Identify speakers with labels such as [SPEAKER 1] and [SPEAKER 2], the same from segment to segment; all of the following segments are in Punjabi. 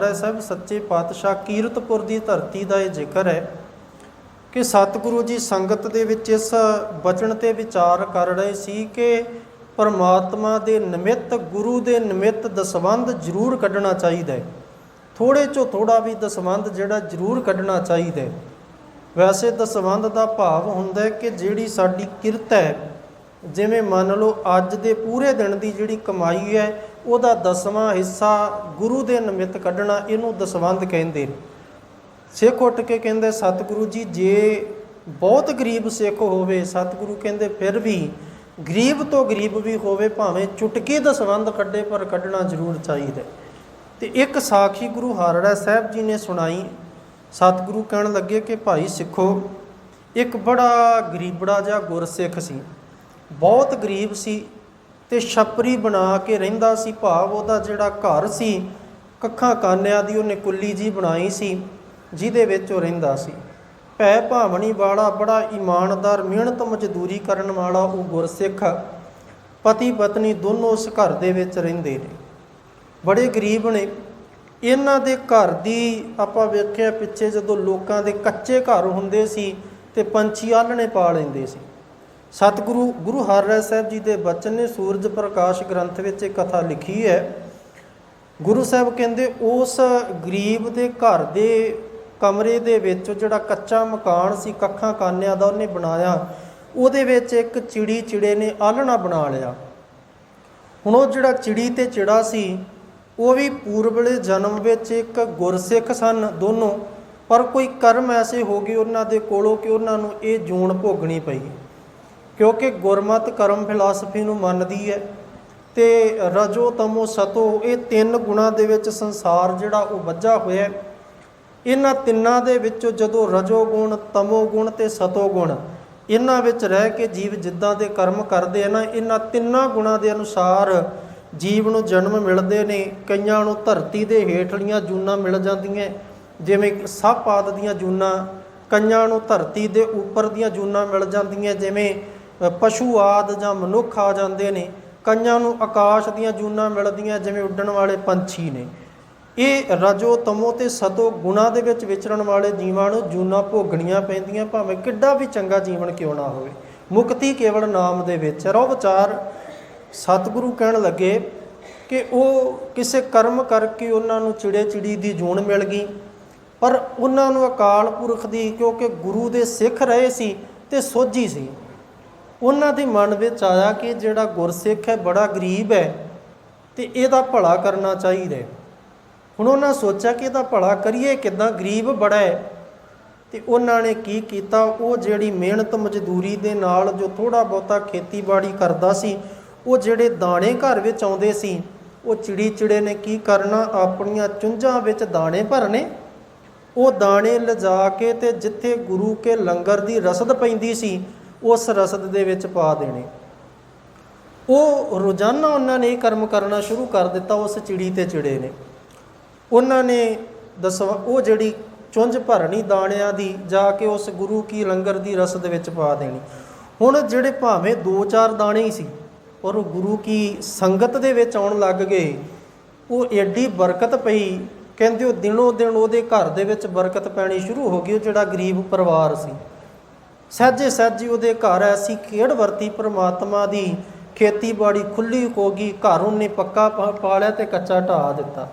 [SPEAKER 1] ਰਾਏ ਸਾਹਿਬ, ਸੱਚੇ ਪਾਤਸ਼ਾਹ ਕੀਰਤਪੁਰ ਦੀ ਧਰਤੀ ਦਾ ਇਹ ਜ਼ਿਕਰ ਹੈ ਕਿ ਸਤਿਗੁਰੂ ਜੀ ਸੰਗਤ ਦੇ ਵਿੱਚ ਇਸ ਬਚਨ ਤੇ ਵਿਚਾਰ ਕਰ ਰਹੇ ਸੀ ਕਿ ਪਰਮਾਤਮਾ ਦੇ ਨਿਮਿਤ, ਗੁਰੂ ਦੇ ਨਿਮਿਤ ਦਸਵੰਧ ਜ਼ਰੂਰ ਕੱਢਣਾ ਚਾਹੀਦਾ ਹੈ। ਥੋੜੇ ਚੋਂ ਥੋੜਾ ਵੀ ਦਸਵੰਧ ਜਿਹੜਾ ਜ਼ਰੂਰ ਕੱਢਣਾ ਚਾਹੀਦਾ ਹੈ। ਵੈਸੇ ਦਸਵੰਧ ਦਾ ਭਾਵ ਹੁੰਦਾ ਹੈ ਕਿ ਜਿਹੜੀ ਸਾਡੀ ਕਿਰਤ ਹੈ, ਜਿਵੇਂ ਮੰਨ ਲਓ ਅੱਜ ਦੇ ਪੂਰੇ ਦਿਨ ਦੀ ਜਿਹੜੀ ਕਮਾਈ ਹੈ ਉਹਦਾ ਦਸਵਾਂ ਹਿੱਸਾ ਗੁਰੂ ਦੇ ਨਿਮਿਤ ਕੱਢਣਾ, ਇਹਨੂੰ ਦਸਵੰਧ ਕਹਿੰਦੇ ਨੇ। ਸਿੱਖ ਉੱਠ ਕੇ ਕਹਿੰਦੇ, ਸਤਿਗੁਰੂ ਜੀ, ਜੇ ਬਹੁਤ ਗਰੀਬ ਸਿੱਖ ਹੋਵੇ, ਸਤਿਗੁਰੂ ਕਹਿੰਦੇ, ਫਿਰ ਵੀ ਗਰੀਬ ਤੋਂ ਗਰੀਬ ਵੀ ਹੋਵੇ, ਭਾਵੇਂ ਚੁਟਕੀ ਦਸਵੰਧ ਕੱਢੇ, ਪਰ ਕੱਢਣਾ ਜ਼ਰੂਰ ਚਾਹੀਦਾ ਹੈ। ਤੇ ਇੱਕ ਸਾਖੀ ਗੁਰੂ ਹਾਰੜਾ ਸਾਹਿਬ ਜੀ ਨੇ ਸੁਣਾਈ। ਸਤਿਗੁਰੂ ਕਹਿਣ ਲੱਗੇ ਕਿ, ਭਾਈ ਸਿੱਖੋ, ਇੱਕ ਬੜਾ ਗਰੀਬੜਾ ਜਿਹਾ ਗੁਰਸਿੱਖ ਸੀ। ਬਹੁਤ ਗਰੀਬ ਸੀ ਤੇ ਛਪਰੀ ਬਣਾ ਕੇ ਰਹਿੰਦਾ ਸੀ। ਭਾਵ ਉਹਦਾ ਜਿਹੜਾ ਘਰ ਸੀ, ਕੱਖਾਂ ਕਾਨਿਆਂ ਦੀ ਉਹਨੇ ਕੁੱਲੀ ਜੀ ਬਣਾਈ ਸੀ, ਜਿਹਦੇ ਵਿੱਚ ਉਹ ਰਹਿੰਦਾ ਸੀ। ਭੈ ਭਾਵਣੀ ਵਾਲਾ ਬੜਾ ਇਮਾਨਦਾਰ, ਮਿਹਨਤ ਮਜ਼ਦੂਰੀ ਕਰਨ ਵਾਲਾ ਉਹ ਗੁਰਸਿੱਖ, ਪਤੀ ਪਤਨੀ ਦੋਨੋਂ ਉਸ ਘਰ ਦੇ ਵਿੱਚ ਰਹਿੰਦੇ ਨੇ। ਬੜੇ ਗਰੀਬ ਨੇ। ਇਹਨਾਂ ਦੇ ਘਰ ਦੀ ਆਪਾਂ ਵੇਖਿਆ ਪਿੱਛੇ ਜਦੋਂ ਲੋਕਾਂ ਦੇ ਕੱਚੇ ਘਰ ਹੁੰਦੇ ਸੀ ਤੇ ਪੰਛੀ ਆਲਣੇ ਪਾ ਲੈਂਦੇ ਸੀ। ਸਤਿਗੁਰੂ ਗੁਰੂ ਹਰਿਰਾਏ ਸਾਹਿਬ ਜੀ ਦੇ ਬਚਨ ਨੇ ਸੂਰਜ ਪ੍ਰਕਾਸ਼ ਗ੍ਰੰਥ ਵਿੱਚ ਇਹ ਕਥਾ ਲਿਖੀ ਹੈ। ਗੁਰੂ ਸਾਹਿਬ ਕਹਿੰਦੇ, ਉਸ ਗਰੀਬ ਦੇ ਘਰ ਦੇ ਕਮਰੇ ਦੇ ਵਿੱਚ ਜਿਹੜਾ ਕੱਚਾ ਮਕਾਨ ਸੀ, ਕੱਖਾਂ ਕਾਨਿਆਂ ਦਾ ਉਹਨੇ ਬਣਾਇਆ। ਉਹਦੇ ਵਿੱਚ ਇੱਕ ਚਿੜੀ ਚਿੜੇ ਨੇ ਆਲਣਾ ਬਣਾ ਲਿਆ। ਹੁਣ ਉਹ ਜਿਹੜਾ ਚਿੜੀ ਤੇ ਚਿੜਾ ਸੀ, ਉਹ ਵੀ ਪੂਰਬਲੇ ਜਨਮ ਵਿੱਚ ਇੱਕ ਗੁਰਸਿੱਖ ਸਨ ਦੋਨੋਂ। ਪਰ ਕੋਈ ਕਰਮ ਐਸੇ ਹੋ ਗਏ ਉਹਨਾਂ ਦੇ ਕੋਲੋਂ ਕਿ ਉਹਨਾਂ ਨੂੰ ਇਹ ਜੂਣ ਭੋਗਣੀ ਪਈ। ਕਿਉਂਕਿ ਗੁਰਮਤ ਕਰਮ ਫਿਲਾਸਫੀ ਨੂੰ ਮੰਨਦੀ ਹੈ ਤੇ ਰਜੋ ਤਮੋ ਸਤੋ, ਇਹ ਤਿੰਨ ਗੁਣਾਂ ਦੇ ਵਿੱਚ ਸੰਸਾਰ ਜਿਹੜਾ ਉਹ ਵੱਜਾ ਹੋਇਆ ਇਹਨਾਂ ਤਿੰਨਾਂ ਦੇ ਵਿੱਚੋਂ ਜਦੋਂ ਰਜੋ ਗੁਣ, ਤਮੋ ਗੁਣ ਤੇ ਸਤੋ ਗੁਣ, ਇਹਨਾਂ ਵਿੱਚ ਰਹਿ ਕੇ ਜੀਵ ਜਿੱਦਾਂ ਦੇ ਕਰਮ ਕਰਦੇ ਆ ਨਾ, ਇਹਨਾਂ ਤਿੰਨਾਂ ਗੁਣਾਂ ਦੇ ਅਨੁਸਾਰ ਜੀਵ ਨੂੰ ਜਨਮ ਮਿਲਦੇ ਨੇ, ਕਈਆਂ ਨੂੰ ਧਰਤੀ ਦੇ ਹੇਠਲੀਆਂ ਜੂਨਾਂ ਮਿਲ ਜਾਂਦੀਆਂ ਜਿਵੇਂ ਸੱਪ ਆਦਿ ਦੀਆਂ ਜੂਨਾਂ, ਕਈਆਂ ਨੂੰ ਧਰਤੀ ਦੇ ਉੱਪਰ ਦੀਆਂ ਜੂਨਾਂ ਮਿਲ ਜਾਂਦੀਆਂ, ਜਿਵੇਂ ਪਸ਼ੂ ਆਦ ਜਾਂ ਮਨੁੱਖ ਆ ਜਾਂਦੇ ਨੇ, ਕਈਆਂ ਨੂੰ ਆਕਾਸ਼ ਦੀਆਂ ਜੂਨਾਂ ਮਿਲਦੀਆਂ ਜਿਵੇਂ ਉੱਡਣ ਵਾਲੇ ਪੰਛੀ ਨੇ। ਇਹ ਰਜੋ ਤਮੋ ਤੇ ਸਤੋ ਗੁਣਾ ਦੇ ਵਿੱਚ ਵਿਚਰਨ ਵਾਲੇ ਜੀਵਾਂ ਨੂੰ ਜੂਨਾਂ ਭੋਗਣੀਆਂ ਪੈਂਦੀਆਂ, ਭਾਵੇਂ ਕਿੱਡਾ ਵੀ ਚੰਗਾ ਜੀਵਨ ਕਿਉਂ ਨਾ ਹੋਵੇ। ਮੁਕਤੀ ਕੇਵਲ ਨਾਮ ਦੇ ਵਿੱਚ ਹੈ। ਰੋ ਵਿਚਾਰ ਸਤਿਗੁਰੂ ਕਹਿਣ ਲੱਗੇ ਕਿ ਉਹ ਕਿਸੇ ਕਰਮ ਕਰਕੇ ਉਹਨਾਂ ਨੂੰ ਚਿੜੇ ਚਿੜੀ ਦੀ ਜੂਨ ਮਿਲ ਗਈ, ਪਰ ਉਹਨਾਂ ਨੂੰ ਅਕਾਲ ਪੁਰਖ ਦੀ, ਕਿਉਂਕਿ ਗੁਰੂ ਦੇ ਸਿੱਖ ਰਹੇ ਸੀ ਤੇ ਸੋਝੀ ਸੀ। ਉਹਨਾਂ ਦੇ ਮਨ ਵਿੱਚ ਆਇਆ ਕਿ ਜਿਹੜਾ ਗੁਰਸਿੱਖ ਹੈ, ਬੜਾ ਗਰੀਬ ਹੈ ਤੇ ਇਹਦਾ ਭਲਾ ਕਰਨਾ ਚਾਹੀਦਾ ਹੁਣ ਉਹਨਾਂ ਸੋਚਿਆ ਕਿ ਇਹਦਾ ਭਲਾ ਕਰੀਏ, ਕਿਦਾਂ ਗਰੀਬ ਬੜਾ ਹੈ। ਤੇ ਉਹਨਾਂ ਨੇ ਕੀ ਕੀਤਾ? ਉਹ ਜਿਹੜੀ ਮਿਹਨਤ ਮਜ਼ਦੂਰੀ ਦੇ ਨਾਲ ਜੋ ਥੋੜਾ ਬਹੁਤਾ ਖੇਤੀਬਾੜੀ ਕਰਦਾ ਸੀ, ਉਹ ਜਿਹੜੇ ਦਾਣੇ ਘਰ ਵਿੱਚ ਆਉਂਦੇ ਸੀ, ਉਹ ਚਿੜੀ ਚਿੜੇ ਨੇ ਕੀ ਕਰਨਾ? ਆਪਣੀਆਂ ਚੁੰਝਾਂ ਵਿੱਚ ਦਾਣੇ ਭਰਨੇ। ਉਹ ਦਾਣੇ ਲਿਜਾ ਕੇ ਤੇ ਜਿੱਥੇ ਗੁਰੂ ਕੇ ਲੰਗਰ ਦੀ ਰਸਦ ਪੈਂਦੀ ਸੀ ਉਸ ਰਸਦ ਦੇ ਵਿੱਚ ਪਾ ਦੇਣੇ। ਉਹ ਰੋਜ਼ਾਨਾ ਉਹਨਾਂ ਨੇ ਇਹ ਕਰਮ ਕਰਨਾ ਸ਼ੁਰੂ ਕਰ ਦਿੱਤਾ, ਉਸ ਚਿੜੀ ਤੇ ਚਿੜੇ ਨੇ। ਉਹਨਾਂ ਨੇ ਦਸਵਾਂ, ਉਹ ਜਿਹੜੀ ਚੁੰਝ ਭਰਨੀ ਦਾਣਿਆਂ ਦੀ, ਜਾ ਕੇ ਉਸ ਗੁਰੂ ਕੀ ਲੰਗਰ ਦੀ ਰਸਦ ਵਿੱਚ ਪਾ ਦੇਣੀ। ਹੁਣ ਜਿਹੜੇ ਭਾਵੇਂ 2-4 ਦਾਣੇ ਹੀ ਸੀ, ਪਰ ਉਹ ਗੁਰੂ ਕੀ ਸੰਗਤ ਦੇ ਵਿੱਚ ਆਉਣ ਲੱਗ ਗਏ। ਉਹ ਐਡੀ ਬਰਕਤ ਪਈ, ਕਹਿੰਦੇ ਉਹ ਦਿਨੋ ਦਿਨ ਉਹਦੇ ਘਰ ਦੇ ਵਿੱਚ ਬਰਕਤ ਪੈਣੀ ਸ਼ੁਰੂ ਹੋ ਗਈ, ਉਹ ਜਿਹੜਾ ਗਰੀਬ ਪਰਿਵਾਰ ਸੀ। ਸਹਿਜੇ ਸਹਿਜੀ ਉਹਦੇ ਘਰ ਐਸੀ ਖੇੜ ਵਰਤੀ ਪ੍ਰਮਾਤਮਾ ਦੀ। ਖੇਤੀਬਾੜੀ ਖੁੱਲੀ ਹੋ ਗਈ। ਘਰ ਉਹਨੇ ਪੱਕਾ ਪਾਲਿਆ ਪਾ ਤੇ ਕੱਚਾ ਢਾ ਦਿੱਤਾ।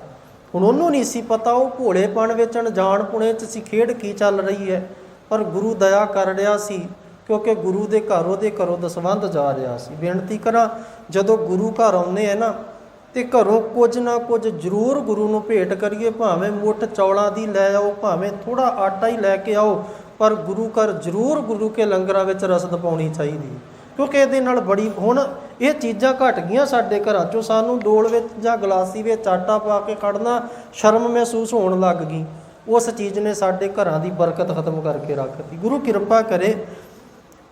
[SPEAKER 1] ਹੁਣ ਉਹਨੂੰ ਨਹੀਂ ਸੀ ਪਤਾ ਉਹ ਭੋਲੇਪਣ ਵਿੱਚ ਅਣਜਾਣ ਪੁਣੇ ਚ ਸੀ। ਖੇਡ ਕੀ ਚੱਲ ਰਹੀ ਹੈ? ਪਰ ਗੁਰੂ ਦਇਆ ਕਰ ਰਿਹਾ ਸੀ, ਕਿਉਂਕਿ ਗੁਰੂ ਦੇ ਘਰ ਉਹਦੇ ਘਰੋਂ ਦਸਵੰਧ ਜਾ ਰਿਹਾ ਸੀ। ਬੇਨਤੀ ਕਰਾਂ, ਜਦੋਂ ਗੁਰੂ ਘਰ ਆਉਂਦੇ ਆ ਨਾ, ਤੇ ਘਰੋਂ ਕੁਝ ਨਾ ਕੁਝ ਜ਼ਰੂਰ ਗੁਰੂ ਨੂੰ ਭੇਟ ਕਰੀਏ। ਭਾਵੇਂ ਮੁੱਠ ਚੌਲਾਂ ਦੀ ਲੈ ਆਓ, ਭਾਵੇਂ ਥੋੜਾ ਆਟਾ ਹੀ ਲੈ ਕੇ ਆਓ ਪਰ ਗੁਰੂ ਘਰ ਜ਼ਰੂਰ ਗੁਰੂ ਕੇ ਲੰਗਰਾਂ ਵਿੱਚ ਰਸਦ ਪਾਉਣੀ ਚਾਹੀਦੀ ਕਿਉਂਕਿ ਇਹਦੇ ਨਾਲ ਬੜੀ, ਹੁਣ ਇਹ ਚੀਜ਼ਾਂ ਘਟ ਗਈਆਂ ਸਾਡੇ ਘਰਾਂ ਚੋਂ। ਸਾਨੂੰ ਡੋਲ ਵਿੱਚ ਜਾਂ ਗਲਾਸੀ ਵਿੱਚ ਆਟਾ ਪਾ ਕੇ ਖੜਨਾ ਸ਼ਰਮ ਮਹਿਸੂਸ ਹੋਣ ਲੱਗ ਗਈ। ਉਸ ਚੀਜ਼ ਨੇ ਸਾਡੇ ਘਰਾਂ ਦੀ ਬਰਕਤ ਖਤਮ ਕਰਕੇ ਰੱਖਤੀ। ਗੁਰੂ ਕਿਰਪਾ ਕਰੇ,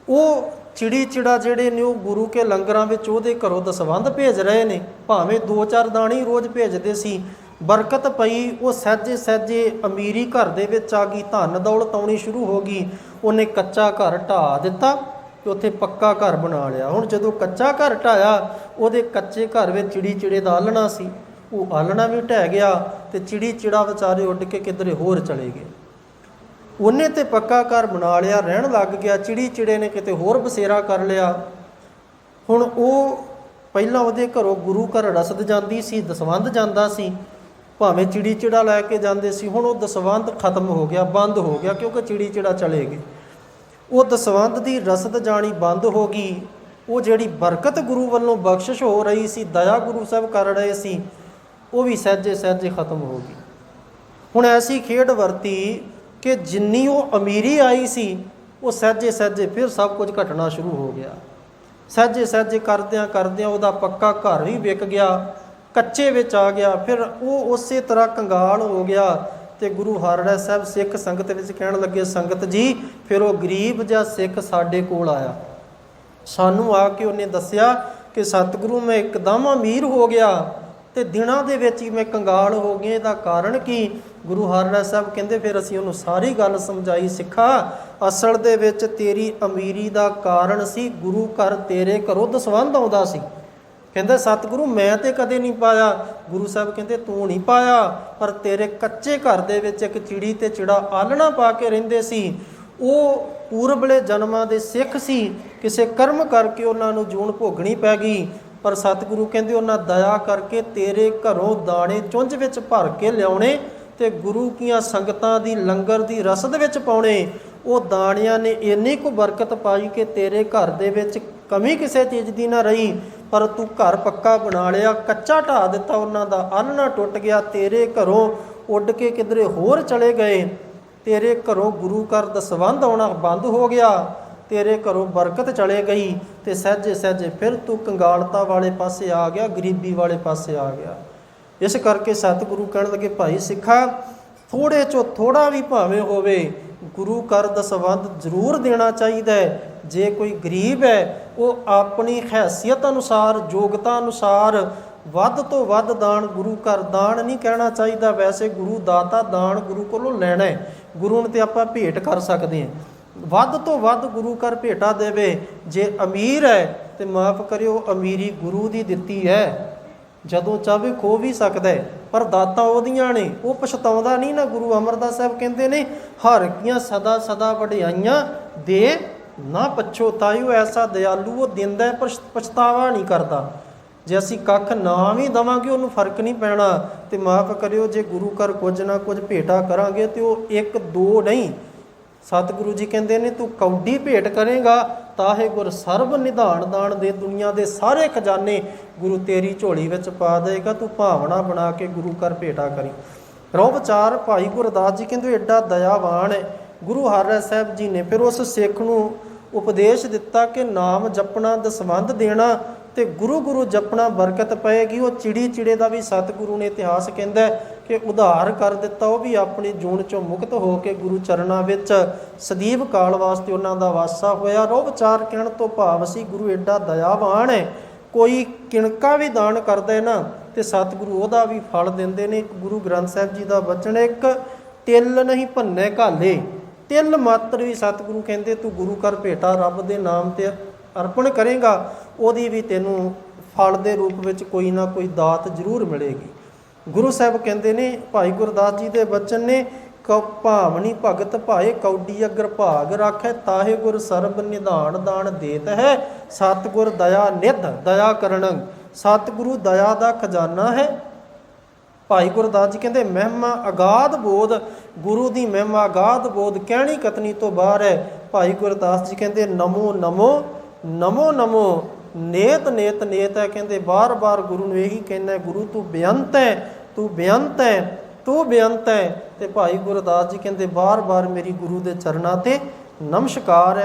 [SPEAKER 1] ਉਹ ਚਿੜੀ ਚਿੜਾ ਜਿਹੜੇ ਨੇ, ਉਹ ਗੁਰੂ ਕੇ ਲੰਗਰਾਂ ਵਿੱਚ ਉਹਦੇ ਘਰੋਂ ਦਸਵੰਧ ਭੇਜ ਰਹੇ ਨੇ। ਭਾਵੇਂ ਦੋ ਚਾਰ ਦਾਣੇ ਰੋਜ਼ ਭੇਜਦੇ ਸੀ ਬਰਕਤ ਪਈ, ਉਹ ਸਹਿਜੇ ਸਹਿਜੇ ਅਮੀਰੀ ਘਰ ਦੇ ਵਿੱਚ ਆ ਗਈ, ਧਨ ਦੌਲਤ ਆਉਣੀ ਸ਼ੁਰੂ ਹੋ ਗਈ। ਉਹਨੇ ਕੱਚਾ ਘਰ ਢਾ ਦਿੱਤਾ ਤੇ ਉੱਥੇ ਪੱਕਾ ਘਰ ਬਣਾ ਲਿਆ। ਹੁਣ ਜਦੋਂ ਕੱਚਾ ਘਰ ਢਾਇਆ ਉਹਦੇ ਕੱਚੇ ਘਰ ਵਿੱਚ ਚਿੜੀ ਚਿੜੇ ਦਾ ਆਲਣਾ ਸੀ। ਉਹ ਆਲਣਾ ਵੀ ਢਹਿ ਗਿਆ ਤੇ ਚਿੜੀ ਚਿੜਾ ਵਿਚਾਰੇ ਉੱਡ ਕੇ ਕਿਧਰੇ ਹੋਰ ਚਲੇ ਗਏ। ਉਹਨੇ ਤੇ ਪੱਕਾ ਘਰ ਬਣਾ ਲਿਆ, ਰਹਿਣ ਲੱਗ ਗਿਆ। ਚਿੜੀ ਚਿੜੇ ਨੇ ਕਿਤੇ ਹੋਰ ਬਸੇਰਾ ਕਰ ਲਿਆ। ਹੁਣ ਉਹ ਪਹਿਲਾਂ ਉਹਦੇ ਘਰੋਂ ਗੁਰੂ ਘਰ ਰਸਦ ਜਾਂਦੀ ਸੀ, ਦਸਵੰਧ ਜਾਂਦਾ ਸੀ। ਭਾਵੇਂ ਚਿੜੀ ਚਿੜਾ ਲੈ ਕੇ ਜਾਂਦੇ ਸੀ, ਹੁਣ ਉਹ ਦਸਵੰਧ ਖਤਮ ਹੋ ਗਿਆ, ਬੰਦ ਹੋ ਗਿਆ, ਕਿਉਂਕਿ ਚਿੜੀ ਚਿੜਾ ਚਲੇ ਗਏ। ਉਹ ਦਸਵੰਧ ਦੀ ਰਸਦ ਜਾਣੀ ਬੰਦ ਹੋ ਗਈ। ਉਹ ਜਿਹੜੀ ਬਰਕਤ ਗੁਰੂ ਵੱਲੋਂ ਬਖਸ਼ਿਸ਼ ਹੋ ਰਹੀ ਸੀ, ਦਇਆ ਗੁਰੂ ਸਾਹਿਬ ਕਰ ਰਹੇ ਸੀ, ਉਹ ਵੀ ਸਹਿਜੇ ਸਹਿਜੇ ਖਤਮ ਹੋ ਗਈ। ਹੁਣ ਐਸੀ ਖੇਡ ਵਰਤੀ ਕਿ ਜਿੰਨੀ ਉਹ ਅਮੀਰੀ ਆਈ ਸੀ, ਉਹ ਸਹਿਜੇ ਸਹਿਜੇ ਫਿਰ ਸਭ ਕੁਝ ਘਟਣਾ ਸ਼ੁਰੂ ਹੋ ਗਿਆ। ਸਹਿਜੇ ਸਹਿਜੇ ਕਰਦਿਆਂ ਕਰਦਿਆਂ ਉਹਦਾ ਪੱਕਾ ਘਰ ਵੀ ਵਿਕ ਗਿਆ। ਕੱਚੇ ਵਿੱਚ ਆ ਗਿਆ। ਫਿਰ ਉਹ ਉਸੇ ਤਰ੍ਹਾਂ ਕੰਗਾਲ ਹੋ ਗਿਆ ਤੇ ਗੁਰੂ ਹਰਿਰਾਏ ਸਾਹਿਬ ਸਿੱਖ ਸੰਗਤ ਵਿੱਚ ਕਹਿਣ ਲੱਗੇ, ਸੰਗਤ ਜੀ, ਫਿਰ ਉਹ ਗਰੀਬ ਜਿਹਾ ਸਿੱਖ ਸਾਡੇ ਕੋਲ ਆਇਆ। ਸਾਨੂੰ ਆ ਕੇ ਉਹਨੇ ਦੱਸਿਆ ਕਿ, ਸਤਿਗੁਰੂ, ਮੈਂ ਇੱਕਦਮ ਅਮੀਰ ਹੋ ਗਿਆ ਤੇ ਦਿਨਾਂ ਦੇ ਵਿੱਚ ਹੀ ਮੈਂ ਕੰਗਾਲ ਹੋ ਗਿਆ। ਇਹਦਾ ਕਾਰਨ ਕੀ? ਗੁਰੂ ਹਰਿਰਾਏ ਸਾਹਿਬ ਕਹਿੰਦੇ, ਫਿਰ ਅਸੀਂ ਉਹਨੂੰ ਸਾਰੀ ਗੱਲ ਸਮਝਾਈ, ਸਿੱਖਾ, ਅਸਲ ਦੇ ਵਿੱਚ ਤੇਰੀ ਅਮੀਰੀ ਦਾ ਕਾਰਨ ਸੀ, ਗੁਰੂ ਘਰ ਤੇਰੇ ਘਰੋਂ ਦਸਵੰਧ ਆਉਂਦਾ ਸੀ। ਕਹਿੰਦਾ, ਸਤਿਗੁਰੂ, ਮੈਂ ਤੇ ਕਦੇ ਨਹੀਂ ਪਾਇਆ। ਗੁਰੂ ਸਾਹਿਬ ਕਹਿੰਦੇ, ਤੂੰ ਨਹੀਂ ਪਾਇਆ, ਪਰ ਤੇਰੇ ਕੱਚੇ ਘਰ ਦੇ ਵਿੱਚ ਇੱਕ ਚਿੜੀ ਤੇ ਚਿੜਾ ਆਲਣਾ ਪਾ ਕੇ ਰਹਿੰਦੇ ਸੀ। ਉਹ ਪੂਰਬਲੇ ਜਨਮਾਂ ਦੇ ਸਿੱਖ ਸੀ। ਕਿਸੇ ਕਰਮ ਕਰਕੇ ਉਹਨਾਂ ਨੂੰ ਜੂਨ ਭੋਗਣੀ ਪੈ ਗਈ। ਪਰ ਸਤਿਗੁਰੂ ਕਹਿੰਦੇ, ਉਹਨਾਂ ਦਇਆ ਕਰਕੇ ਤੇਰੇ ਘਰੋਂ ਦਾਣੇ ਚੁੰਝ ਵਿੱਚ ਭਰ ਕੇ ਲਿਆਉਣੇ ਤੇ ਗੁਰੂ ਕੀਆਂ ਸੰਗਤਾਂ ਦੀ ਲੰਗਰ ਦੀ ਰਸਦ ਵਿੱਚ ਪਾਉਣੇ। ਉਹ ਦਾਣਿਆਂ ਨੇ ਇੰਨੀ ਕੁ ਬਰਕਤ ਪਾਈ ਕਿ ਤੇਰੇ ਘਰ ਦੇ ਵਿੱਚ ਕਮੀ ਕਿਸੇ ਚੀਜ਼ ਦੀ ਨਾ ਰਹੀ। ਪਰ ਤੂੰ ਘਰ ਪੱਕਾ ਬਣਾ ਲਿਆ, ਕੱਚਾ ਢਾ ਦਿੱਤਾ ਉਹਨਾਂ ਦਾ, ਅੰਨ ਟੁੱਟ ਗਿਆ, ਤੇਰੇ ਘਰੋਂ ਉੱਡ ਕੇ ਕਿਧਰੇ ਹੋਰ ਚਲੇ ਗਏ। ਤੇਰੇ ਘਰੋਂ ਗੁਰੂ ਘਰ ਦਾ ਸੰਬੰਧ ਆਉਣਾ ਬੰਦ ਹੋ ਗਿਆ, ਤੇਰੇ ਘਰੋਂ ਬਰਕਤ ਚਲੇ ਗਈ ਤੇ ਸਹਿਜੇ ਸਹਿਜੇ ਫਿਰ ਤੂੰ ਕੰਗਾਲਤਾ ਵਾਲੇ ਪਾਸੇ ਆ ਗਿਆ, ਗਰੀਬੀ ਵਾਲੇ ਪਾਸੇ ਆ ਗਿਆ। ਇਸ ਕਰਕੇ ਸਤਿਗੁਰੂ ਕਹਿਣ ਲੱਗੇ, ਭਾਈ ਸਿੱਖਾ ਥੋੜੇ ਚੋਂ ਥੋੜਾ ਵੀ ਭਾਵੇਂ ਹੋਵੇ, ਗੁਰੂ ਘਰ ਦਾ ਸੰਬੰਧ ਜ਼ਰੂਰ ਦੇਣਾ ਚਾਹੀਦਾ ਹੈ। ਜੇ ਕੋਈ ਗਰੀਬ ਹੈ ਉਹ ਆਪਣੀ ਹੈਸੀਅਤ ਅਨੁਸਾਰ, ਯੋਗਤਾ ਅਨੁਸਾਰ ਵੱਧ ਤੋਂ ਵੱਧ ਦਾਨ ਗੁਰੂ ਘਰ ਦਾਨ ਨਹੀਂ ਕਹਿਣਾ ਚਾਹੀਦਾ। ਵੈਸੇ ਗੁਰੂ ਦਾਤਾ ਦਾਨ ਗੁਰੂ ਕੋਲੋਂ ਲੈਣਾ ਹੈ। ਗੁਰੂ ਨੂੰ ਤੇ ਆਪਾਂ ਭੇਟ ਕਰ ਸਕਦੇ ਹਾਂ। ਵੱਧ ਤੋਂ ਵੱਧ ਗੁਰੂ ਘਰ ਭੇਟਾ ਦੇਵੇ। ਜੇ ਅਮੀਰ ਹੈ, ਤੇ ਮਾਫ ਕਰਿਓ, ਅਮੀਰੀ ਗੁਰੂ ਦੀ ਦਿੱਤੀ ਹੈ। ਜਦੋਂ ਚਾਹੇ ਖੋ ਵੀ ਸਕਦਾ ਹੈ, ਪਰ ਦਾਤਾ ਉਹਦੀਆਂ ਨੇ। ਉਹ ਪਛਤਾਉਂਦਾ ਨਹੀਂ ਨਾ, ਗੁਰੂ ਅਮਰਦਾਸ ਸਾਹਿਬ ਕਹਿੰਦੇ ਨੇ, ਹਰ ਕੀਆਂ ਸਦਾ ਸਦਾ ਵਡਿਆਈਆਂ ਦੇ ਨਾ ਪਛੋਤਾਇਓ ਐਸਾ ਦਿਆਲੂ ਉਹ ਦਿੰਦਾ ਪਰ ਪਛਤਾਵਾ ਨਹੀਂ ਕਰਦਾ। ਜੇ ਅਸੀਂ ਕੱਖ ਨਾ ਵੀ ਦਵਾਂਗੇ, ਉਹਨੂੰ ਫ਼ਰਕ ਨਹੀਂ ਪੈਣਾ। ਤੇ ਮਾਫ ਕਰਿਓ, ਜੇ ਗੁਰੂ ਘਰ ਕੁਝ ਨਾ ਕੁਝ ਭੇਟਾ ਕਰਾਂਗੇ, ਤੇ ਉਹ ਇੱਕ ਦੋ ਨਹੀਂ। ਸਤਿਗੁਰੂ ਜੀ ਕਹਿੰਦੇ ਨੇ, ਤੂੰ ਕੌਡੀ ਭੇਟ ਕਰੇਗਾ, ਤਾਹੇ ਗੁਰ ਸਰਬ ਨਿਧਾਨ ਦਾਨ ਦੇ ਦੁਨੀਆ ਦੇ ਸਾਰੇ ਖਜ਼ਾਨੇ ਗੁਰੂ ਤੇਰੀ ਝੋਲੀ ਵਿੱਚ ਪਾ ਦੇਗਾ ਤੂੰ ਭਾਵਨਾ ਬਣਾ ਕੇ ਗੁਰੂ ਘਰ ਭੇਟਾ ਕਰੀ। ਰੋ ਵਿਚਾਰ ਭਾਈ ਗੁਰਦਾਸ ਜੀ ਕਹਿੰਦੇ, ਐਡਾ ਦਇਆਵਾਨ ਹੈ। ਗੁਰੂ ਹਰਿਰਾਏ ਸਾਹਿਬ ਜੀ ਨੇ ਫਿਰ ਉਸ ਸਿੱਖ ਨੂੰ ਉਪਦੇਸ਼ ਦਿੱਤਾ ਕਿ ਨਾਮ ਜਪਣਾ, ਦਸਵੰਧ ਦੇਣਾ ਤੇ ਗੁਰੂ ਗੁਰੂ ਜਪਣਾ ਬਰਕਤ ਪਏਗੀ। ਉਹ ਚਿੜੀ ਚਿੜੇ ਦਾ ਵੀ ਸਤਿਗੁਰੂ ਨੇ ਇਤਿਹਾਸ ਕਹਿੰਦਾ ਕਿ ਉਧਾਰ ਕਰ ਦਿੱਤਾ। ਉਹ ਵੀ ਆਪਣੀ ਜੂਨ ਚੋਂ ਮੁਕਤ ਹੋ ਕੇ ਗੁਰੂ ਚਰਨਾਂ ਵਿੱਚ ਸਦੀਵ ਕਾਲ ਵਾਸਤੇ ਉਹਨਾਂ ਦਾ ਵਾਸਾ ਹੋਇਆ। ਰੋ ਵਿਚਾਰ ਕਹਿਣ ਤੋਂ ਭਾਵ ਸੀ, ਗੁਰੂ ਐਡਾ ਦਇਆਵਾਨ ਹੈ, ਕੋਈ ਕਿਣਕਾ ਵੀ ਦਾਨ ਕਰਦਾ ਹੈ ਨਾ ਤੇ ਸਤਿਗੁਰੂ ਉਹਦਾ ਵੀ ਫਲ ਦਿੰਦੇ ਨੇ। ਇੱਕ ਗੁਰੂ ਗ੍ਰੰਥ ਸਾਹਿਬ ਜੀ ਦਾ ਬਚਨ ਇੱਕ ਤਿਲ ਨਹੀਂ ਭੰਨੇ ਘਾਲੇ ਤਿਲ ਮਾਤਰ ਵੀ ਸਤਿਗੁਰੂ ਕਹਿੰਦੇ, ਤੂੰ ਗੁਰੂ ਘਰ ਭੇਟਾ, ਰੱਬ ਦੇ ਨਾਮ ਤੇ ਅਰਪਣ ਕਰੇਗਾ, ਉਹਦੀ ਵੀ ਤੈਨੂੰ ਫਲ ਦੇ ਰੂਪ ਵਿੱਚ ਕੋਈ ਨਾ ਕੋਈ ਦਾਤ ਜ਼ਰੂਰ ਮਿਲੇਗੀ। ਗੁਰੂ ਸਾਹਿਬ ਕਹਿੰਦੇ ਨੇ, ਭਾਈ ਗੁਰਦਾਸ ਜੀ ਦੇ ਬਚਨ ਨੇ, ਕਉ ਭਾਵਨੀ ਭਗਤ ਭਾਏ ਕੌਡੀ ਅਗਰ ਭਾਗ ਰਾਖੈ, ਤਾਹੇ ਗੁਰ ਸਰਬ ਨਿਧਾਨ ਦਾਨ ਦੇਤ ਹੈ। ਸਤਿਗੁਰ ਦਇਆ ਨਿਧ, ਦਇਆ ਕਰਨ। ਸਤਿਗੁਰੂ ਦਇਆ ਦਾ ਖਜ਼ਾਨਾ ਹੈ ਭਾਈ ਗੁਰਦਾਸ ਜੀ ਕਹਿੰਦੇ, ਮਹਿਮਾ ਅਗਾਧ ਬੋਧ, ਗੁਰੂ ਦੀ ਮਹਿਮਾ ਅਗਾਧ ਬੋਧ, ਕਹਿਣੀ ਕਤਨੀ ਤੋਂ ਬਾਹਰ ਹੈ। ਭਾਈ ਗੁਰਦਾਸ ਜੀ ਕਹਿੰਦੇ, ਨਮੋ ਨਮੋ ਨਮੋ ਨਮੋ, ਨੇਤ ਨੇਤ ਨੇਤ ਹੈ। ਕਹਿੰਦੇ, ਬਾਰ-ਬਾਰ ਗੁਰੂ ਨੂੰ ਇਹੀ ਕਹਿੰਦਾ ਗੁਰੂ ਤੂੰ ਬੇਅੰਤ ਹੈ, ਤੂੰ ਬੇਅੰਤ ਹੈ, ਤੂੰ ਬੇਅੰਤ ਹੈ। ਤੇ ਭਾਈ ਗੁਰਦਾਸ ਜੀ ਕਹਿੰਦੇ, ਬਾਰ-ਬਾਰ ਮੇਰੀ ਗੁਰੂ ਦੇ ਚਰਨਾਂ ਤੇ ਨਮਸਕਾਰ ਹੈ।